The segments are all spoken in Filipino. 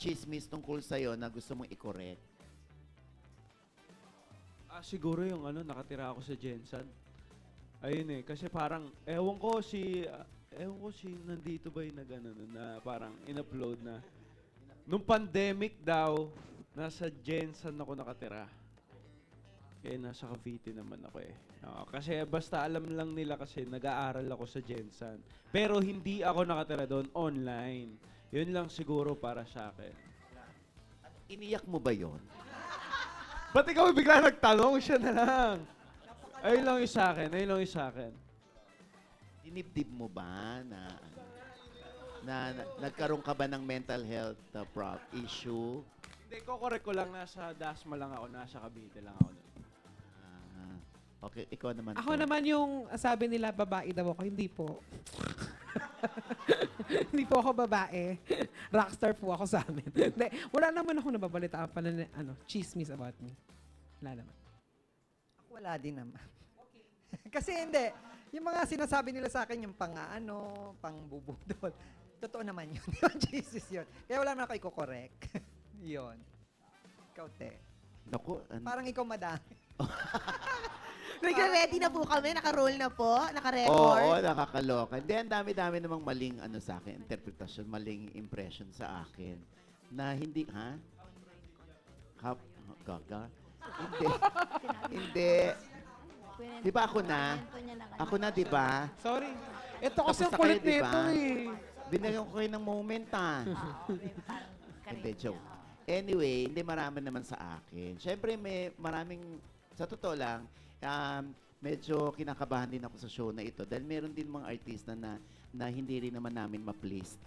chismis tungkol sa'yo na gusto mong i-correct? Ah, siguro yung ano, nakatira ako sa Jensen. Ayun eh, kasi parang, ewan ko si, ah, ewan ko si nandito ba yung nag, ano, na parang in-upload na, nung pandemic daw, nasa Jensen ako nakatira. Eh, nasa Cavite naman ako eh. Oo, kasi basta alam lang nila kasi nag-aaral ako sa Jensen. Pero hindi ako nakatira doon online. Yun lang siguro para sa akin. Iniyak mo ba yon? Ba't ikaw bigla nagtanong? Siya na lang. Ayun lang yung sa akin. Ayun lang yung sa akin. Dinibdib mo ba na, na, na nagkaroon ka ba ng mental health uh, prob issue? Hindi, ko correct ko lang. Nasa Dasma lang ako. Nasa Cavite lang ako. Ah, okay, ikaw naman. Ako Tol. naman yung sabi nila babae daw ako, hindi po. hindi po ako babae. Rockstar po ako sa amin. Hindi, wala naman ako nababalitaan pa na ano, chismis about me. Wala naman. Ako wala din naman. Kasi hindi, yung mga sinasabi nila sa akin, yung pang ano, pang bubudol, totoo naman yun. Jesus yun. Kaya wala naman ako i-correct. yun. Ikaw, te. Naku, an- Parang ikaw madami. Nagre-ready na po kami, naka-roll na po, Oo, naka-record. nakakaloka. Hindi, ang dami-dami namang maling ano sa akin, interpretasyon, maling impression sa akin. Na hindi, ha? Kap, gaga? Hindi. hindi. Di ba ako na? Ako na, di ba? Sorry. Ito Tapos kasi ang na kayo, kulit di nito eh. Binigyan ko kayo ng moment, ha? Hindi, joke. Anyway, hindi marami naman sa akin. Siyempre, may maraming, sa totoo lang, um, medyo kinakabahan din ako sa show na ito dahil meron din mga artista na, na hindi rin naman namin ma-please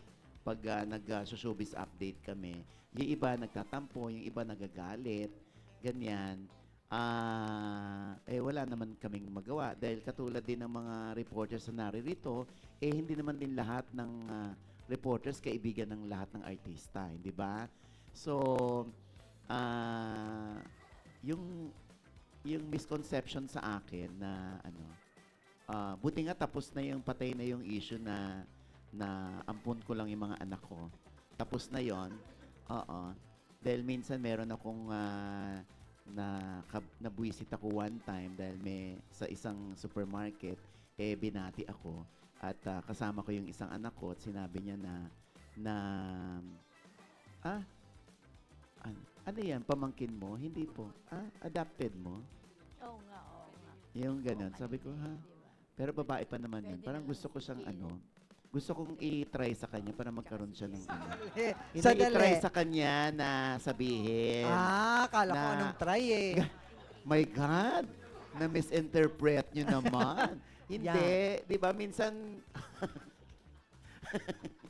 pag uh, nag-showbiz update kami. Yung iba nagtatampo, yung iba nagagalit, ganyan. Ah, eh wala naman kaming magawa dahil katulad din ng mga reporters na naririto, eh hindi naman din lahat ng ah, reporters kaibigan ng lahat ng artista, hindi ba? So, ah, yung yung misconception sa akin na ano, ah, buti nga tapos na yung patay na yung issue na na ampun ko lang yung mga anak ko. Tapos na yon. Oo. Dahil minsan meron akong ah, na kab- nabuisit ako one time dahil may sa isang supermarket eh binati ako at ah, kasama ko yung isang anak ko at sinabi niya na na ah an, ano yan pamangkin mo hindi po ah adopted mo Oo nga, oo nga. yung ganun sabi ko ha pero babae pa naman yun Pwede parang naman gusto ko siyang ano gusto kong i-try sa kanya para magkaroon siya ng ano hindi Sandali. i-try sa kanya na sabihin Ah, kala ko Na- anong try eh. My God! Na-misinterpret nyo naman. Hindi. Di ba, minsan...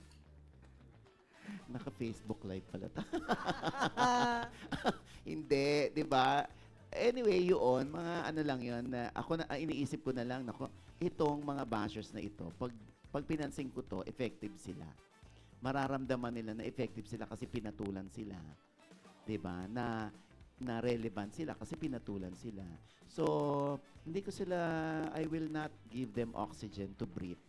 Naka-Facebook live pala ta. Hindi, di ba? Anyway, yun, mga ano lang yun, na ako na, ah, iniisip ko na lang, nako, itong mga bashers na ito, pag, pag pinansing ko to, effective sila. Mararamdaman nila na effective sila kasi pinatulan sila. 'di ba? Na na relevant sila kasi pinatulan sila. So, hindi ko sila I will not give them oxygen to breathe.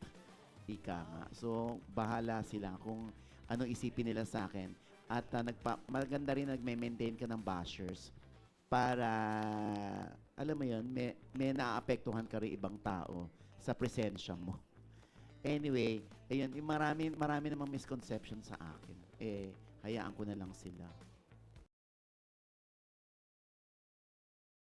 Ika nga. So, bahala sila kung anong isipin nila sa akin. At ah, nagpa, maganda rin nagme-maintain ka ng bashers para alam mo 'yon, may may naaapektuhan ka rin ibang tao sa presensya mo. Anyway, ayun, marami marami namang misconception sa akin. Eh, hayaan ko na lang sila.